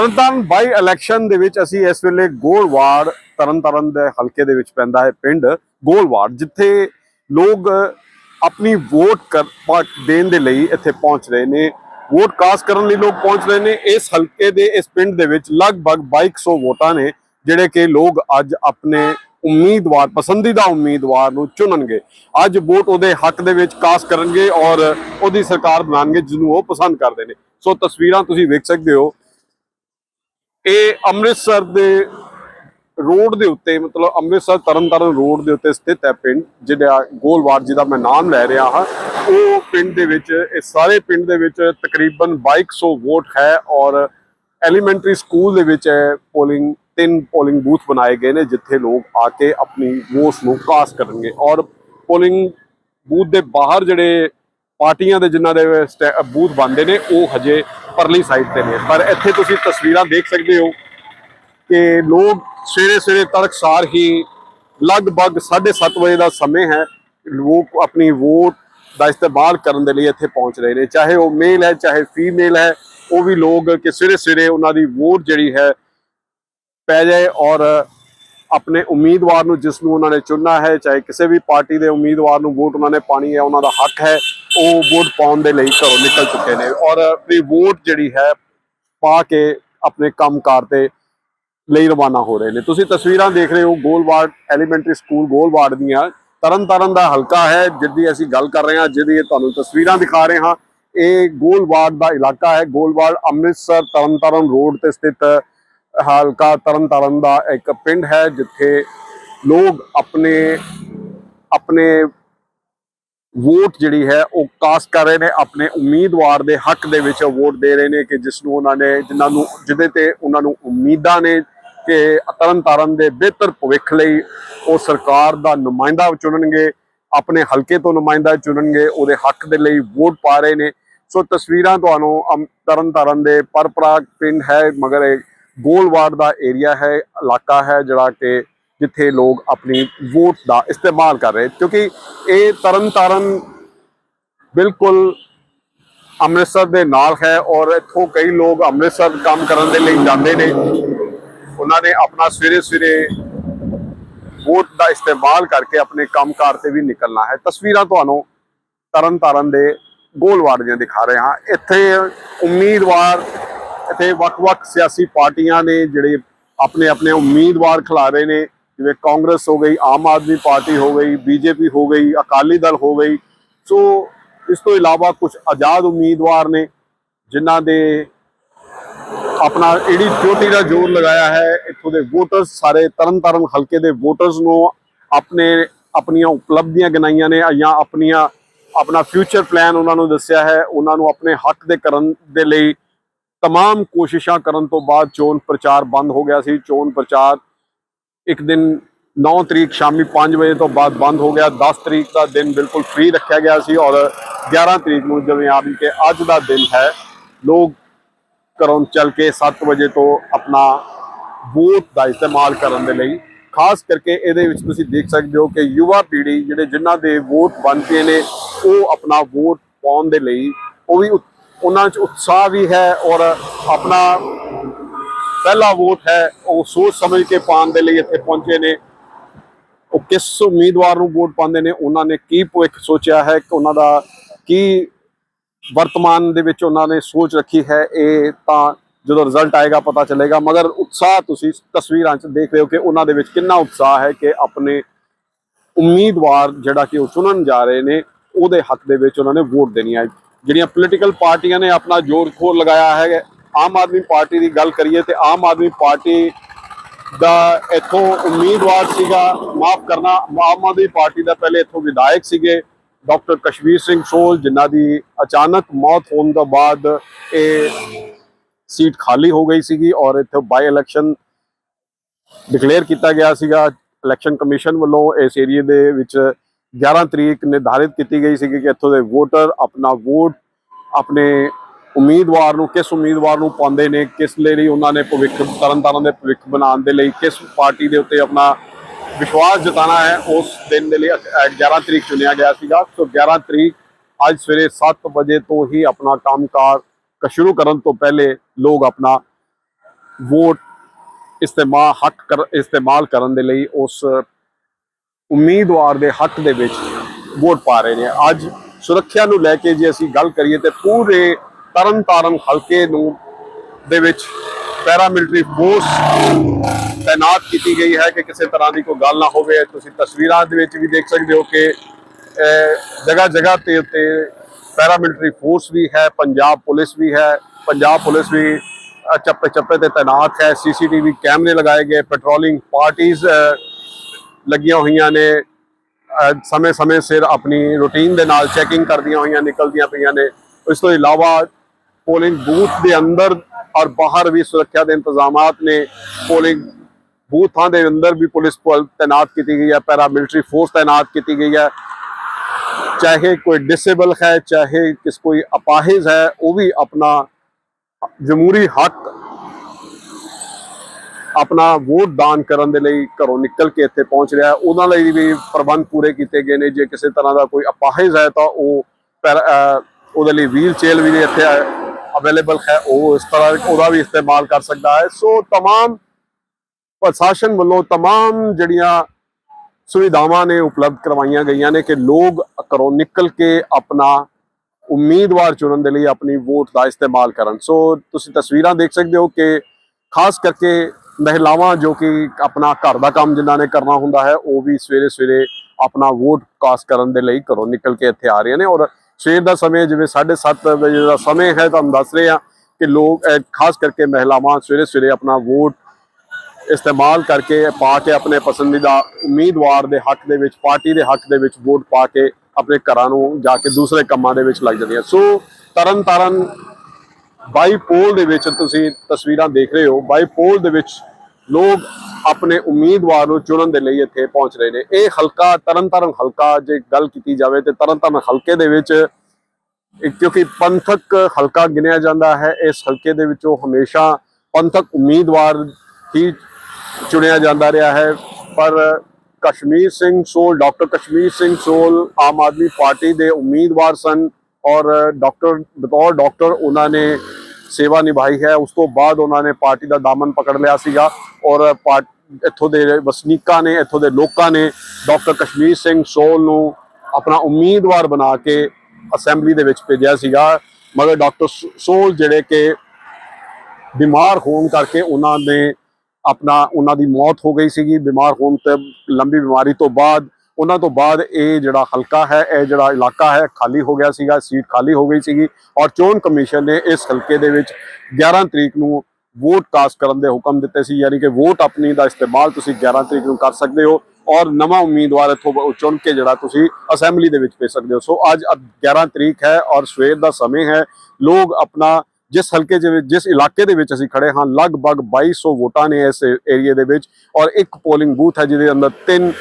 ਤਰਨਤਾਰਨ ਬਾਈ election ਦੇ ਵਿੱਚ ਅਸੀਂ ਇਸ ਵੇਲੇ ਗੋਲਵਾੜ ਤਰਨਤਾਰਨ ਦੇ ਹਲਕੇ ਦੇ ਵਿੱਚ ਪੈਂਦਾ ਹੈ ਪਿੰਡ ਗੋਲਵਾੜ, ਜਿੱਥੇ ਲੋਕ ਆਪਣੀ ਵੋਟ ਕਰ, ਪਾ- ਦੇਣ ਦੇ ਲਈ ਇੱਥੇ ਪਹੁੰਚ ਰਹੇ ਨੇ। ਵੋਟ ਕਾਸਟ ਕਰਨ ਲਈ ਲੋਕ ਪਹੁੰਚ ਰਹੇ ਨੇ। ਇਸ ਹਲਕੇ ਦੇ, ਇਸ ਪਿੰਡ ਦੇ ਵਿੱਚ ਲਗਭਗ 2200 ਵੋਟਾਂ ਨੇ, ਜਿਹੜੇ ਕਿ ਲੋਕ ਅੱਜ ਆਪਣੇ ਉਮੀਦਵਾਰ, ਪਸੰਦੀਦਾ ਉਮੀਦਵਾਰ ਨੂੰ ਚੁਣਨਗੇ। ਅੱਜ ਵੋਟ ਉਹਦੇ ਹੱਕ ਦੇ ਵਿੱਚ ਕਾਸਟ ਕਰਨਗੇ ਔਰ ਉਹਦੀ ਸਰਕਾਰ ਬਣਾਉਣਗੇ ਜਿਹਨੂੰ ਉਹ ਪਸੰਦ ਕਰਦੇ ਨੇ। ਸੋ ਤਸਵੀਰਾਂ ਤੁਸੀਂ ਵੇਖ ਸਕਦੇ ਹੋ। ਇਹ ਅੰਮ੍ਰਿਤਸਰ ਦੇ ਰੋਡ ਦੇ ਉੱਤੇ, ਮਤਲਬ ਅੰਮ੍ਰਿਤਸਰ ਤਰਨਤਾਰਨ ਰੋਡ ਦੇ ਉੱਤੇ ਸਥਿਤ ਹੈ ਪਿੰਡ ਜਿਹੜਾ ਗੋਲਵਾਰ ਜਿਹਦਾ ਮੈਂ ਨਾਮ ਲੈ ਰਿਹਾ ਹਾਂ। ਉਹ ਪਿੰਡ ਦੇ ਵਿੱਚ, ਇਹ ਸਾਰੇ ਪਿੰਡ ਦੇ ਵਿੱਚ ਤਕਰੀਬਨ 2200 ਵੋਟ ਹੈ ਔਰ ਐਲੀਮੈਂਟਰੀ ਸਕੂਲ ਦੇ ਵਿੱਚ ਪੋਲਿੰਗ, ਤਿੰਨ ਪੋਲਿੰਗ ਬੂਥ ਬਣਾਏ ਗਏ ਨੇ, ਜਿੱਥੇ ਲੋਕ ਆ ਕੇ ਆਪਣੀ ਵੋਟਸ ਨੂੰ ਕਾਸਟ ਕਰਨਗੇ। ਔਰ ਪੋਲਿੰਗ ਬੂਥ ਦੇ ਬਾਹਰ ਜਿਹੜੇ ਪਾਰਟੀਆਂ ਦੇ ਜਿਨ੍ਹਾਂ ਦੇ ਸਟੈ- ਬੂਥ ਬੰਦੇ ਨੇ, ਉਹ ਹਜੇ ਪਰਲੀ ਸਾਈਡ ਤੇ ਨੇ। ਪਰ ਇੱਥੇ ਤੁਸੀਂ ਤਸਵੀਰਾਂ ਦੇਖ ਸਕਦੇ ਹੋ ਕਿ ਲੋਕ ਸਵੇਰੇ ਸਵੇਰੇ ਤੜਕਸਾਰ ਹੀ ਲਗਭਗ 7:30 ਵਜੇ ਦਾ ਸਮੇਂ ਹੈ। ਲੋਕ ਆਪਣੀ ਵੋਟ ਦਾ ਇਸਤੇਮਾਲ ਕਰਨ ਦੇ ਲਈ ਇੱਥੇ ਪਹੁੰਚ ਰਹੇ ਨੇ। ਚਾਹੇ ਉਹ ਮੇਲ ਹੈ, ਚਾਹੇ ਫੀਮੇਲ ਹੈ, ਉਹ ਵੀ ਲੋਕ ਕਿ ਸਵੇਰੇ ਸਵੇਰੇ ਉਹਨਾਂ ਦੀ ਵੋਟ ਜਿਹੜੀ ਹੈ ਪੈ ਜਾਏ ਔਰ ਆਪਣੇ ਉਮੀਦਵਾਰ ਨੂੰ ਜਿਸ ਨੂੰ ਉਹਨਾਂ ਨੇ ਚੁਣਨਾ ਹੈ, ਚਾਹੇ ਕਿਸੇ ਵੀ ਪਾਰਟੀ ਦੇ ਉਮੀਦਵਾਰ ਨੂੰ ਵੋਟ ਉਹਨਾਂ ਨੇ ਪਾਣੀ ਹੈ, ਉਹਨਾਂ ਦਾ ਹੱਕ ਹੈ, ਉਹ ਵੋਟ ਪਾਉਣ ਦੇ ਲਈ ਘਰੋਂ ਨਿਕਲ ਚੁੱਕੇ ਨੇ। ਔਰ ਆਪਣੀ ਵੋਟ ਜਿਹੜੀ ਹੈ, ਪਾ ਕੇ ਆਪਣੇ ਕੰਮਕਾਰ ਤੇ ਲਈ ਰਵਾਨਾ ਹੋ ਰਹੇ ਨੇ। ਤੁਸੀਂ ਤਸਵੀਰਾਂ ਦੇਖ ਰਹੇ ਹੋ ਗੋਲਵਾੜ ਐਲੀਮੈਂਟਰੀ ਸਕੂਲ ਗੋਲਵਾੜ ਦੀਆਂ। ਤਰਨ ਤਰਨਤਾਰਨ ਦਾ ਹਲਕਾ ਹੈ, ਜਿੱਦੀ ਅਸੀਂ ਗੱਲ ਕਰ ਰਹੇ ਹਾਂ, ਜਿਹਦੀ ਇਹ ਤੁਹਾਨੂੰ ਤਸਵੀਰਾਂ ਦਿਖਾ ਰਹੇ ਹਾਂ। ਇਹ ਗੋਲਵਾੜ ਦਾ ਇਲਾਕਾ ਹੈ। ਗੋਲਵਾੜ ਅੰਮ੍ਰਿਤਸਰ ਤਰਨਤਾਰਨ ਰੋਡ ਤੇ ਸਥਿਤ ਹਲਕਾ ਤਰਨਤਾਰਨ ਦਾ ਇੱਕ ਪਿੰਡ ਹੈ, ਜਿੱਥੇ ਲੋਕ ਆਪਣੇ ਆਪਣੇ ਵੋਟ ਜਿਹੜੀ ਹੈ ਉਹ ਕਾਸਟ ਕਰ ਰਹੇ ਨੇ, ਆਪਣੇ ਉਮੀਦਵਾਰ ਦੇ ਹੱਕ ਦੇ ਵਿੱਚ ਵੋਟ ਦੇ ਰਹੇ ਨੇ ਕਿ ਜਿਸ ਨੂੰ ਉਹਨਾਂ ਨੇ, ਜਿਨ੍ਹਾਂ ਨੂੰ, ਜਿਹਦੇ ਤੇ ਉਹਨਾਂ ਨੂੰ ਉਮੀਦਾਂ ਨੇ ਕਿ ਤਰਨਤਾਰਨ ਦੇ ਬਿਹਤਰ ਭਵਿੱਖ ਲਈ ਉਹ ਸਰਕਾਰ ਦਾ ਨੁਮਾਇੰਦਾ ਚੁਣਨਗੇ, ਆਪਣੇ ਹਲਕੇ ਤੋਂ ਨੁਮਾਇੰਦਾ ਚੁਣਨਗੇ, ਉਹਦੇ ਹੱਕ ਦੇ ਲਈ ਵੋਟ ਪਾ ਰਹੇ ਨੇ। ਸੋ ਤਸਵੀਰਾਂ ਤੁਹਾਨੂੰ ਅਮ- ਤਰਨਤਾਰਨ ਦੇ ਪਰਪਰਾ ਪਿੰਡ ਹੈ, ਮਗਰ ਗੋਲਵਾੜ ਦਾ ਏਰੀਆ ਹੈ, ਇਲਾਕਾ ਹੈ ਜਿਹੜਾ ਕਿ ਜਿੱਥੇ ਲੋਕ ਆਪਣੀ ਵੋਟ ਦਾ ਇਸਤੇਮਾਲ ਕਰ ਰਹੇ, ਕਿਉਂਕਿ ਇਹ ਤਰਨਤਾਰਨ ਬਿਲਕੁਲ ਅੰਮ੍ਰਿਤਸਰ ਦੇ ਨਾਲ ਹੈ ਔਰ ਇੱਥੋਂ ਕਈ ਲੋਕ ਅੰਮ੍ਰਿਤਸਰ ਕੰਮ ਕਰਨ ਦੇ ਲਈ ਜਾਂਦੇ ਨੇ। ਉਹਨਾਂ ਨੇ ਆਪਣਾ ਸਵੇਰੇ ਸਵੇਰੇ ਵੋਟ ਦਾ ਇਸਤੇਮਾਲ ਕਰਕੇ ਆਪਣੇ ਕੰਮਕਾਰ ਤੇ ਵੀ ਨਿਕਲਣਾ ਹੈ। ਤਸਵੀਰਾਂ ਤੁਹਾਨੂੰ ਤਰਨਤਾਰਨ ਦੇ ਗੋਲਵਾੜ ਦੀਆਂ ਦਿਖਾ ਰਹੇ ਹਾਂ। ਇੱਥੇ ਉਮੀਦਵਾਰ ਇੱਥੇ ਵੱਖ-ਵੱਖ ਸਿਆਸੀ ਪਾਰਟੀਆਂ ਨੇ ਜਿਹੜੇ ਆਪਣੇ ਆਪਣੇ ਉਮੀਦਵਾਰ ਖਿਲਾ ਰਹੇ ਨੇ, ਜਿਵੇਂ ਕਾਂਗਰਸ ਹੋ ਗਈ, ਆਮ ਆਦਮੀ ਪਾਰਟੀ ਹੋ ਗਈ, ਬੀਜੇਪੀ ਹੋ ਗਈ, ਅਕਾਲੀ ਦਲ ਹੋ ਗਈ। ਸੋ ਇਸ ਤੋਂ ਇਲਾਵਾ ਕੁਝ ਆਜ਼ਾਦ ਉਮੀਦਵਾਰ ਨੇ, ਜਿਨ੍ਹਾਂ ਦੇ ਆਪਣਾ ਈੜੀ ਚੋਟੀ ਦਾ ਜ਼ੋਰ ਲਗਾਇਆ ਹੈ, ਇੱਥੋਂ ਦੇ ਵੋਟਰਸ ਸਾਰੇ ਤਰਨਤਾਰਨ ਹਲਕੇ ਦੇ ਵੋਟਰਸ ਨੂੰ ਆਪਣੇ, ਆਪਣੀਆਂ ਉਪਲਬਧੀਆਂ ਗਿਣਾਈਆਂ ਨੇ ਜਾਂ ਆਪਣੀਆਂ, ਆਪਣਾ ਫਿਊਚਰ ਪਲਾਨ ਉਹਨਾਂ ਨੂੰ ਦੱਸਿਆ ਹੈ, ਉਹਨਾਂ ਨੂੰ ਆਪਣੇ ਹੱਕ ਦੇ ਕਰਨ ਦੇ ਲਈ तमाम ਕੋਸ਼ਿਸ਼ਾਂ ਕਰਨ ਤੋਂ ਬਾਅਦ ਚੋਣ ਪ੍ਰਚਾਰ ਬੰਦ ਹੋ ਗਿਆ ਸੀ ਚੋਣ ਪ੍ਰਚਾਰ ਇੱਕ ਦਿਨ 9 ਤਰੀਕ ਸ਼ਾਮੀ 5 ਵਜੇ ਤੋਂ ਬਾਅਦ ਬੰਦ ਹੋ ਗਿਆ 10 ਤਰੀਕ ਦਾ ਦਿਨ ਬਿਲਕੁਲ ਫ੍ਰੀ ਰੱਖਿਆ ਗਿਆ ਸੀ ਔਰ 11 ਤਰੀਕ ਨੂੰ ਜਿਵੇਂ ਆਪ ਕਿ ਅੱਜ ਦਾ ਦਿਨ ਹੈ ਲੋਕ ਘਰੋਂ ਚੱਲ ਕੇ 7 ਵਜੇ ਤੋਂ ਆਪਣਾ ਵੋਟ ਦਾ ਇਸਤੇਮਾਲ ਕਰਨ ਦੇ ਲਈ ਖਾਸ ਕਰਕੇ ਇਹਦੇ ਵਿੱਚ ਤੁਸੀਂ ਦੇਖ ਸਕਦੇ ਹੋ ਕਿ ਯੁਵਾ ਪੀੜ੍ਹੀ ਜਿਹੜੇ ਜਿਨ੍ਹਾਂ ਦੇ ਵੋਟ ਬਣ ਪਏ ਨੇ ਉਹ ਆਪਣਾ ਵੋਟ ਪਾਉਣ ਦੇ ਲਈ ਉਹ ਵੀ ਉਤ- ਉਹਨਾਂ 'ਚ ਉਤਸ਼ਾਹ ਵੀ ਹੈ ਔਰ ਆਪਣਾ ਪਹਿਲਾ ਵੋਟ ਹੈ, ਉਹ ਸੋਚ ਸਮਝ ਕੇ ਪਾਉਣ ਦੇ ਲਈ ਇੱਥੇ ਪਹੁੰਚੇ ਨੇ। ਉਹ ਕਿਸ ਉਮੀਦਵਾਰ ਨੂੰ ਵੋਟ ਪਾਉਂਦੇ ਨੇ, ਉਹਨਾਂ ਨੇ ਕੀ ਭਵਿੱਖ ਸੋਚਿਆ ਹੈ, ਕਿ ਉਹਨਾਂ ਦਾ ਕੀ ਵਰਤਮਾਨ ਦੇ ਵਿੱਚ ਉਹਨਾਂ ਨੇ ਸੋਚ ਰੱਖੀ ਹੈ, ਇਹ ਤਾਂ ਜਦੋਂ ਰਿਜ਼ਲਟ ਆਏਗਾ ਪਤਾ ਚੱਲੇਗਾ। ਮਗਰ ਉਤਸ਼ਾਹ ਤੁਸੀਂ ਤਸਵੀਰਾਂ 'ਚ ਦੇਖ ਰਹੇ ਹੋ ਕਿ ਉਹਨਾਂ ਦੇ ਵਿੱਚ ਕਿੰਨਾ ਉਤਸ਼ਾਹ ਹੈ ਕਿ ਆਪਣੇ ਉਮੀਦਵਾਰ ਜਿਹੜਾ ਕਿ ਉਹ ਚੁਣਨ ਜਾ ਰਹੇ ਨੇ, ਉਹਦੇ ਹੱਕ ਦੇ ਵਿੱਚ ਉਹਨਾਂ ਨੇ ਵੋਟ ਦੇਣੀ ਹੈ। ਜਿਹੜੀਆਂ ਪੋਲੀਟੀਕਲ ਪਾਰਟੀਆਂ ਨੇ ਆਪਣਾ ਜ਼ੋਰ ਖੋਰ ਲਗਾਇਆ ਹੈ ਆਮ ਆਦਮੀ ਪਾਰਟੀ ਦੀ ਗੱਲ ਕਰੀਏ ਤੇ ਆਮ ਆਦਮੀ ਪਾਰਟੀ ਦਾ ਇੱਥੋਂ ਉਮੀਦਵਾਰ ਸੀਗਾ, ਮਾਫ ਕਰਨਾ, ਆਮ ਆਦਮੀ ਪਾਰਟੀ ਦਾ ਪਹਿਲੇ ਇੱਥੋਂ ਵਿਧਾਇਕ ਸੀਗੇ, ਡਾਕਟਰ ਕਸ਼ਮੀਰ ਸਿੰਘ ਸੋਲ, ਜਿਨ੍ਹਾਂ ਦੀ ਅਚਾਨਕ ਮੌਤ ਹੋਣ ਤੋਂ ਬਾਅਦ ਇਹ ਸੀਟ ਖਾਲੀ ਹੋ ਗਈ ਸੀਗੀ ਔਰ ਇੱਥੇ ਬਾਈ ਇਲੈਕਸ਼ਨ ਡਿਕਲੇਅਰ ਕੀਤਾ ਗਿਆ ਸੀਗਾ। ਇਲੈਕਸ਼ਨ ਕਮਿਸ਼ਨ ਵੱਲੋਂ ਇਸ ਏਰੀਏ ਦੇ ਵਿੱਚ 11 ਤਰੀਕ ਨਿਰਧਾਰਿਤ ਕੀਤੀ ਗਈ ਸੀਗੀ ਕਿ ਇੱਥੋਂ ਦੇ ਵੋਟਰ ਆਪਣਾ ਵੋਟ ਆਪਣੇ ਉਮੀਦਵਾਰ ਨੂੰ, ਕਿਸ ਉਮੀਦਵਾਰ ਨੂੰ ਪਾਉਂਦੇ ਨੇ, ਕਿਸ ਲਈ ਉਹਨਾਂ ਨੇ ਭਵਿੱਖ, ਤਰਨਤਾਰਨ ਦੇ ਭਵਿੱਖ ਬਣਾਉਣ ਦੇ ਲਈ ਕਿਸ ਪਾਰਟੀ ਦੇ ਉੱਤੇ ਆਪਣਾ ਵਿਸ਼ਵਾਸ ਜਤਾਣਾ ਹੈ, ਉਸ ਦਿਨ ਦੇ ਲਈ ਅ- 11 ਤਰੀਕ ਚੁਣਿਆ ਗਿਆ ਸੀਗਾ। ਸੋ 11 ਤਰੀਕ ਅੱਜ ਸਵੇਰੇ 7 ਵਜੇ ਤੋਂ ਹੀ ਆਪਣਾ ਕੰਮਕਾਰ ਕ- ਸ਼ੁਰੂ ਕਰਨ ਤੋਂ ਪਹਿਲੇ ਲੋਕ ਆਪਣਾ ਵੋਟ ਇਸਤੇਮਾਲ ਹੱਕ ਕਰ, ਇਸਤੇਮਾਲ ਕਰਨ ਦੇ ਲਈ ਉਸ ਉਮੀਦਵਾਰ ਦੇ ਹੱਕ ਦੇ ਵਿੱਚ ਵੋਟ ਪਾ ਰਹੇ ਨੇ। ਅੱਜ ਸੁਰੱਖਿਆ ਨੂੰ ਲੈ ਕੇ ਜੇ ਅਸੀਂ ਗੱਲ ਕਰੀਏ ਤੇ ਪੂਰੇ ਤਰਨਤਾਰਨ ਹਲਕੇ ਨੂੰ ਦੇ ਵਿੱਚ ਪੈਰਾਮਿਲਟਰੀ ਫੋਰਸ ਤਾਇਨਾਤ ਕੀਤੀ ਗਈ ਹੈ ਕਿ ਕਿਸੇ ਤਰ੍ਹਾਂ ਦੀ ਕੋਈ ਗੱਲ ਨਾ ਹੋਵੇ। ਤੁਸੀਂ ਤਸਵੀਰਾਂ ਦੇ ਵਿੱਚ ਵੀ ਦੇਖ ਸਕਦੇ ਹੋ ਕਿ ਜਗ੍ਹਾ ਜਗ੍ਹਾ ਤੇ ਉੱਤੇ ਪੈਰਾਮਿਲਟਰੀ ਫੋਰਸ ਵੀ ਹੈ, ਪੰਜਾਬ ਪੁਲਿਸ ਵੀ ਹੈ। ਪੰਜਾਬ ਪੁਲਿਸ ਵੀ ਚੱਪੇ ਚੱਪੇ ਤੇ ਤਾਇਨਾਤ ਹੈ। ਸੀਸੀਟੀਵੀ ਕੈਮਰੇ ਲਗਾਏ ਗਏ, ਪੈਟਰੋਲਿੰਗ ਪਾਰਟੀਆਂ ਲੱਗੀਆਂ ਹੋਈਆਂ ਨੇ। ਸਮੇਂ ਸਮੇਂ ਸਿਰ ਆਪਣੀ ਰੂਟੀਨ ਦੇ ਨਾਲ ਚੈਕਿੰਗ ਕਰਦੀਆਂ ਹੋਈਆਂ ਨਿਕਲਦੀਆਂ ਪਈਆਂ ਨੇ। ਇਸ ਤੋਂ ਇਲਾਵਾ ਪੋਲਿੰਗ ਬੂਥ ਦੇ ਅੰਦਰ ਔਰ ਬਾਹਰ ਵੀ ਸੁਰੱਖਿਆ ਦੇ ਇੰਤਜ਼ਾਮਾਤ ਨੇ। ਪੋਲਿੰਗ ਬੂਥਾਂ ਦੇ ਅੰਦਰ ਵੀ ਪੁਲਿਸ ਪੁਲ ਤਾਇਨਾਤ ਕੀਤੀ ਗਈ ਹੈ ਪੈਰਾ ਮਿਲਟਰੀ ਫੋਰਸ ਤਾਇਨਾਤ ਕੀਤੀ ਗਈ ਹੈ। ਚਾਹੇ ਕੋਈ ਡਿਸੇਬਲ ਹੈ, ਚਾਹੇ ਕਿਸ ਕੋਈ ਅਪਾਹਿਜ ਹੈ, ਉਹ ਵੀ ਆਪਣਾ ਜਮਹੂਰੀ ਹੱਕ ਆਪਣਾ ਵੋਟ ਦਾਨ ਕਰਨ ਦੇ ਲਈ ਘਰੋਂ ਨਿਕਲ ਕੇ ਇੱਥੇ ਪਹੁੰਚ ਰਿਹਾ ਹੈ ਉਹਨਾਂ ਲਈ ਵੀ ਪ੍ਰਬੰਧ ਪੂਰੇ ਕੀਤੇ ਗਏ ਨੇ ਜੇ ਕਿਸੇ ਤਰ੍ਹਾਂ ਦਾ ਕੋਈ ਅਪਾਹਿਜ ਹੈ ਤਾਂ ਉਹ ਪੈਰ- ਅਹ ਉਹਦੇ ਲਈ ਵੀਲ ਚੇਅਰ ਵੀ ਇੱਥੇ ਅਵੇਲੇਬਲ ਹੈ ਉਹ ਇਸ ਤਰ੍ਹਾਂ ਉਹਦਾ ਵੀ ਇਸਤੇਮਾਲ ਕਰ ਸਕਦਾ ਹੈ ਸੋ तमाम ਪ੍ਰਸ਼ਾਸਨ ਵੱਲੋਂ तमाम ਜਿਹੜੀਆਂ ਸੁਵਿਧਾਵਾਂ ਨੇ ਉਪਲਬਧ ਕਰਵਾਈਆਂ ਗਈਆਂ ਨੇ ਕਿ ਲੋਕ ਘਰੋਂ ਨਿਕਲ ਕੇ ਆਪਣਾ ਉਮੀਦਵਾਰ ਚੁਣਨ ਦੇ ਲਈ ਆਪਣੀ ਵੋਟ ਦਾ ਇਸਤੇਮਾਲ ਕਰਨ ਸੋ ਤੁਸੀਂ ਤਸਵੀਰਾਂ ਦੇਖ ਸਕਦੇ ਹੋ ਕਿ ਖਾਸ ਕਰਕੇ ਮਹਿਲਾਵਾਂ ਜੋ ਕਿ ਆਪਣਾ ਘਰ ਦਾ ਕੰਮ ਜਿਨ੍ਹਾਂ ਨੇ ਕਰਨਾ ਹੁੰਦਾ ਹੈ, ਉਹ ਵੀ ਸਵੇਰੇ ਸਵੇਰੇ ਆਪਣਾ ਵੋਟ ਕਾਸਟ ਕਰਨ ਦੇ ਲਈ ਘਰੋਂ ਨਿਕਲ ਕੇ ਇੱਥੇ ਆ ਰਹੀਆਂ ਨੇ ਔਰ ਸਵੇਰ ਦਾ ਸਮੇਂ ਜਿਵੇਂ 7:30 ਵਜੇ ਦਾ ਸਮੇਂ ਹੈ, ਤੁਹਾਨੂੰ ਦੱਸ ਰਹੇ ਹਾਂ ਕਿ ਲੋਕ ਖਾਸ ਕਰਕੇ ਮਹਿਲਾਵਾਂ ਸਵੇਰੇ ਸਵੇਰੇ ਆਪਣਾ ਵੋਟ ਇਸਤੇਮਾਲ ਕਰਕੇ ਪਾ ਕੇ ਆਪਣੇ ਪਸੰਦੀਦਾ ਉਮੀਦਵਾਰ ਦੇ ਹੱਕ ਦੇ ਵਿੱਚ, ਪਾਰਟੀ ਦੇ ਹੱਕ ਦੇ ਵਿੱਚ ਵੋਟ ਪਾ ਕੇ ਆਪਣੇ ਘਰਾਂ ਨੂੰ ਜਾ ਕੇ ਦੂਸਰੇ ਕੰਮਾਂ ਦੇ ਵਿੱਚ ਲੱਗ ਜਾਂਦੀਆਂ ਸੋ ਤਰਨ ਤਾਰਨ ਬਾਈ ਪੋਲ ਦੇ ਵਿੱਚ ਤੁਸੀਂ ਤਸਵੀਰਾਂ ਦੇਖ ਰਹੇ ਹੋ ਬਾਈ ਪੋਲ ਦੇ ਵਿੱਚ ਲੋਕ ਆਪਣੇ ਉਮੀਦਵਾਰ ਨੂੰ ਚੁਣਨ ਦੇ ਲਈ ਇੱਥੇ ਪਹੁੰਚ ਰਹੇ ਨੇ। ਇਹ ਹਲਕਾ ਤਰਨਤਾਰਨ ਹਲਕਾ ਜੇ ਗੱਲ ਕੀਤੀ ਜਾਵੇ ਤੇ ਤਰਨਤਾਰਨ ਹਲਕੇ ਦੇ ਵਿੱਚ ਇੱਕ ਕਿਉਂਕਿ ਪੰਥਕ ਹਲਕਾ ਗਿਣਿਆ ਜਾਂਦਾ ਹੈ, ਇਸ ਹਲਕੇ ਦੇ ਵਿੱਚੋਂ ਹਮੇਸ਼ਾ ਪੰਥਕ ਉਮੀਦਵਾਰ ਹੀ ਚੁਣਿਆ ਜਾਂਦਾ ਰਿਹਾ ਹੈ। ਪਰ ਕਸ਼ਮੀਰ ਸਿੰਘ ਸੋਲ, ਡਾਕਟਰ ਕਸ਼ਮੀਰ ਸਿੰਘ ਸੋਲ ਆਮ ਆਦਮੀ ਪਾਰਟੀ ਦੇ ਉਮੀਦਵਾਰ ਸਨ ਔਰ ਡਾਕਟਰ ਬਤੌਰ ਡਾਕਟਰ ਉਹਨਾਂ ਨੇ ਸੇਵਾ ਨਿਭਾਈ ਹੈ। ਉਸ ਤੋਂ ਬਾਅਦ ਉਹਨਾਂ ਨੇ ਪਾਰਟੀ ਦਾ ਦਾਮਨ ਪਕੜ ਲਿਆ ਸੀਗਾ ਔਰ ਪਾਰ- ਇੱਥੋਂ ਦੇ ਵਸਨੀਕਾਂ ਨੇ, ਇੱਥੋਂ ਦੇ ਲੋਕਾਂ ਨੇ ਡਾਕਟਰ ਕਸ਼ਮੀਰ ਸਿੰਘ ਸੋਲ ਨੂੰ ਆਪਣਾ ਉਮੀਦਵਾਰ ਬਣਾ ਕੇ ਅਸੈਂਬਲੀ ਦੇ ਵਿੱਚ ਭੇਜਿਆ ਸੀਗਾ। ਮਗਰ ਡਾਕਟਰ ਸੋਲ ਜਿਹੜੇ ਕਿ ਬਿਮਾਰ ਹੋਣ ਕਰਕੇ ਉਹਨਾਂ ਨੇ ਆਪਣਾ, ਉਹਨਾਂ ਦੀ ਮੌਤ ਹੋ ਗਈ ਸੀਗੀ। ਬਿਮਾਰ ਹੋਣ ਤੇ ਲੰਬੀ ਬਿਮਾਰੀ ਤੋਂ ਬਾਅਦ ਉਹਨਾਂ ਤੋਂ ਬਾਅਦ ਇਹ ਜਿਹੜਾ ਹਲਕਾ ਹੈ, ਇਹ ਜਿਹੜਾ ਇਲਾਕਾ ਹੈ, ਖਾਲੀ ਹੋ ਗਿਆ ਸੀਗਾ, ਸੀਟ ਖਾਲੀ ਹੋ ਗਈ ਸੀਗੀ ਔਰ ਚੋਣ ਕਮਿਸ਼ਨ ਨੇ ਇਸ ਹਲਕੇ ਦੇ ਵਿੱਚ 11 ਤਰੀਕ ਨੂੰ ਵੋਟ ਕਾਸਟ ਕਰਨ ਦੇ ਹੁਕਮ ਦਿੱਤੇ ਸੀ, ਯਾਨੀ ਕਿ ਵੋਟ ਆਪਣੀ ਦਾ ਇਸਤੇਮਾਲ ਤੁਸੀਂ 11 ਤਰੀਕ ਨੂੰ ਕਰ ਸਕਦੇ ਹੋ ਔਰ ਨਵਾਂ ਉਮੀਦਵਾਰ ਇੱਥੋਂ ਚੁਣ ਕੇ ਜਿਹੜਾ ਤੁਸੀਂ ਅਸੈਂਬਲੀ ਦੇ ਵਿੱਚ ਭੇਜ ਸਕਦੇ ਹੋ। ਸੋ ਅੱਜ ਅ- 11 ਤਰੀਕ ਹੈ ਔਰ ਸਵੇਰ ਦਾ ਸਮੇਂ ਹੈ। ਲੋਕ ਆਪਣਾ ਜਿਸ ਹਲਕੇ ਦੇ ਵਿੱਚ, ਜਿਸ ਇਲਾਕੇ ਦੇ ਵਿੱਚ ਅਸੀਂ ਖੜੇ ਹਾਂ, ਲਗਭਗ 2200 ਵੋਟਾਂ ਨੇ ਇਸ ਏਰੀਏ ਦੇ ਵਿੱਚ ਔਰ ਇੱਕ ਪੋਲਿੰਗ ਬੂਥ ਹੈ ਜਿਹਦੇ ਅੰਦਰ ਤਿੰਨ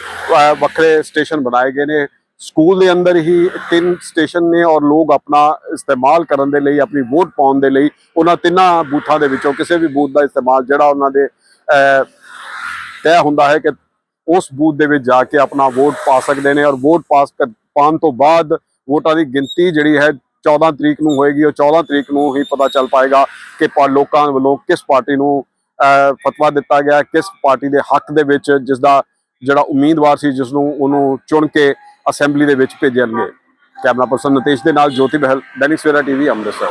ਵੱਖਰੇ ਸਟੇਸ਼ਨ ਬਣਾਏ ਗਏ ਨੇ। ਸਕੂਲ ਦੇ ਅੰਦਰ ਹੀ ਤਿੰਨ ਸਟੇਸ਼ਨ ਨੇ ਔਰ ਲੋਕ ਆਪਣਾ ਇਸਤੇਮਾਲ ਕਰਨ ਦੇ ਲਈ, ਆਪਣੀ ਵੋਟ ਪਾਉਣ ਦੇ ਲਈ ਉਹਨਾਂ ਤਿੰਨਾਂ ਬੂਥਾਂ ਦੇ ਵਿੱਚੋਂ ਕਿਸੇ ਵੀ ਬੂਥ ਦਾ ਇਸਤੇਮਾਲ, ਜਿਹੜਾ ਉਹਨਾਂ ਦੇ ਤੈਅ ਹੁੰਦਾ ਹੈ ਕਿ ਉਸ ਬੂਥ ਦੇ ਵਿੱਚ ਜਾ ਕੇ ਆਪਣਾ ਵੋਟ ਪਾ ਸਕਦੇ ਨੇ ਔਰ ਵੋਟ ਪਾਸ ਕਰ- ਪਾਉਣ ਤੋਂ ਬਾਅਦ ਵੋਟਾਂ ਦੀ ਗਿਣਤੀ ਜਿਹੜੀ ਹੈ 14 ਤਰੀਕ ਨੂੰ ਹੋਏਗੀ ਉਹ 14 ਤਰੀਕ ਨੂੰ ਹੀ ਪਤਾ ਚੱਲ ਪਾਏਗਾ ਕਿ ਪਾ- ਲੋਕਾਂ ਵੱਲੋਂ ਕਿਸ ਪਾਰਟੀ ਨੂੰ ਫਤਵਾ ਦਿੱਤਾ ਗਿਆ, ਕਿਸ ਪਾਰਟੀ ਦੇ ਹੱਕ ਦੇ ਵਿੱਚ ਜਿਸ ਦਾ ਜਿਹੜਾ ਉਮੀਦਵਾਰ ਸੀ ਜਿਸ ਨੂੰ ਉਹਨੂੰ ਚੁਣ ਕੇ ਅਸੈਂਬਲੀ ਦੇ ਵਿੱਚ ਭੇਜਣਗੇ। ਕੈਮਰਾ ਪਰਸਨ ਨਤੇਸ਼ ਦੇ ਨਾਲ ਜੋਤੀ ਬਹਿਲ, ਦੈਨਿਕ ਸਵੇਰਾ ਟੀਵੀ, ਅੰਮ੍ਰਿਤਸਰ।